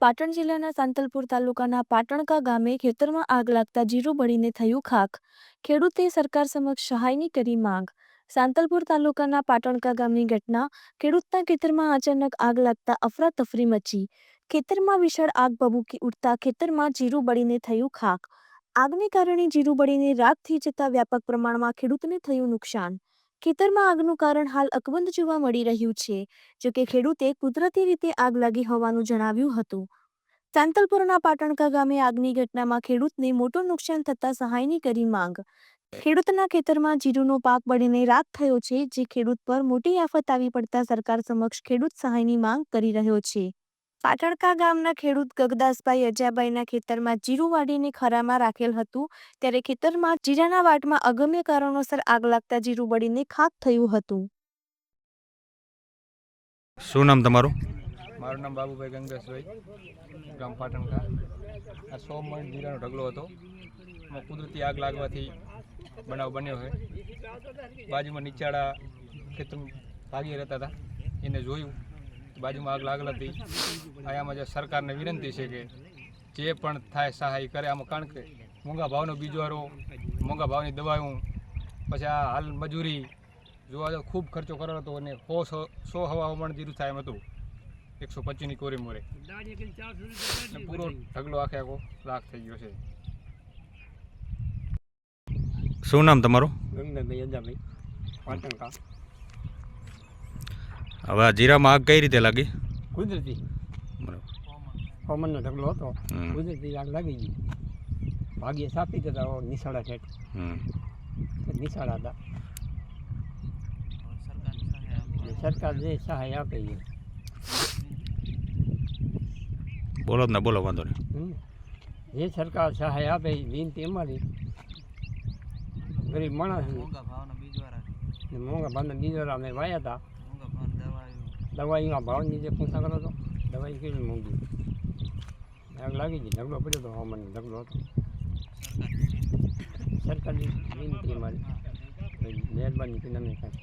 પાટણ જિલ્લાના સાંતલપુર તાલુકાના પાટણકા ગામે ખેતરમાં આગ લાગતા જીરું બળીને થયું ખાખ. ખેડૂતે સરકાર સમક્ષ સહાયની કરી માંગ. સાંતલપુર તાલુકાના પાટણકા ગામની ઘટના, ખેડૂતના ખેતરમાં અચાનક આગ લાગતા અફરાતફરી મચી. ખેતરમાં વિશાળ આગ ભભૂકી ઉઠતા ખેતરમાં જીરું બળીને થયું ખાખ. આગને કારણે જીરું બળીને રાખ થઈ જતા વ્યાપક પ્રમાણમાં ખેડૂતને થયું નુકસાન. ખેતરમાં આગનું કારણ હાલ અકબંધ જોવા મળી રહ્યું છે. જોકે ખેડૂતે કુદરતી રીતે આગ લાગી હોવાનું જણાવ્યું હતું. સાંતલપુરના પાટણકા ગામે આગની ઘટનામાં ખેડૂતને મોટું નુકસાન થતા સહાયની કરી માંગ. ખેડૂતના ખેતરમાં જીરુનો પાક બળીને રાખ થયો છે, જે ખેડૂત પર મોટી આફત આવી પડતા સરકાર સમક્ષ ખેડૂત સહાયની માંગ કરી રહ્યો છે. પાટણકા ગામના ખેડૂત ગગદાસભાઈ અજાભાઈના ખેતરમાં જીરું વાડીને ખરામાં રાખેલ હતું ત્યારે ખેતરમાં જીરાના વાટમાં અગમ્ય કારણોસર આગ લાગતા જીરું બળીને ખાક થયું હતું. શું નામ તમારું? મારું નામ બાબુભાઈ ગંગેશભાઈ ગામ પાટણકા. આ સો મણ જીરાનો ઢગલો હતો. એમાં કુદરતી આગ લાગવાથી બનાવ બન્યો છે. બાજુમાં નીચાડા ખેતર ભાગી રહેતા હતા. એને જોયું. બાજુમાં આગ લાગેલ હતી આયામાં જે સરકારને વિનંતી છે કે જે પણ થાય સહાય કરે આમાં કારણ કે મોંઘા ભાવનો બીજવારો મોંઘા ભાવની દવાઓ પછી આ હાલ મજૂરી જોવા જાવ ખૂબ ખર્ચો કરેલો હતો અને સો સો હવા હવામાન જીરું થાય એમ હતું. એકસો પચીસની કોરી મોરે. પૂરો ઢગલો આખે આખો રાખ થઈ ગયો છે. શું નામ તમારું? ગંગાભાઈ અજાભાઈ પાટણકા. હવે આ જીરામાં આગ કઈ રીતે લાગી? કુદરતી. બરાબર હવામાનનો ઢગલો હતો. કુદરતી આગ લાગી ગઈ. ભાગ્યે સાપી દેતા નિશાળા ઠેઠ. નિશાળા હતા. સરકાર જે સહાય આપે છે બોલો ને બોલો વાંધો નહીં. જે સરકાર સહાય આપે એ વિનંતી અમારી. ગરીબ માણસ મોંઘા ભાવના બીજવારા અમે વાયા હતા. દવાઈના ભાવની જે પૂછા કરો તો દવાઈ કેટલી મોંઘી. આગ લાગી ગઈ ઢગલો પડ્યો હતો હવામાનનો ઢગલો હતો. સરકારની વિનંતી મારી મહેરબાની કરીને અમને કાંઈ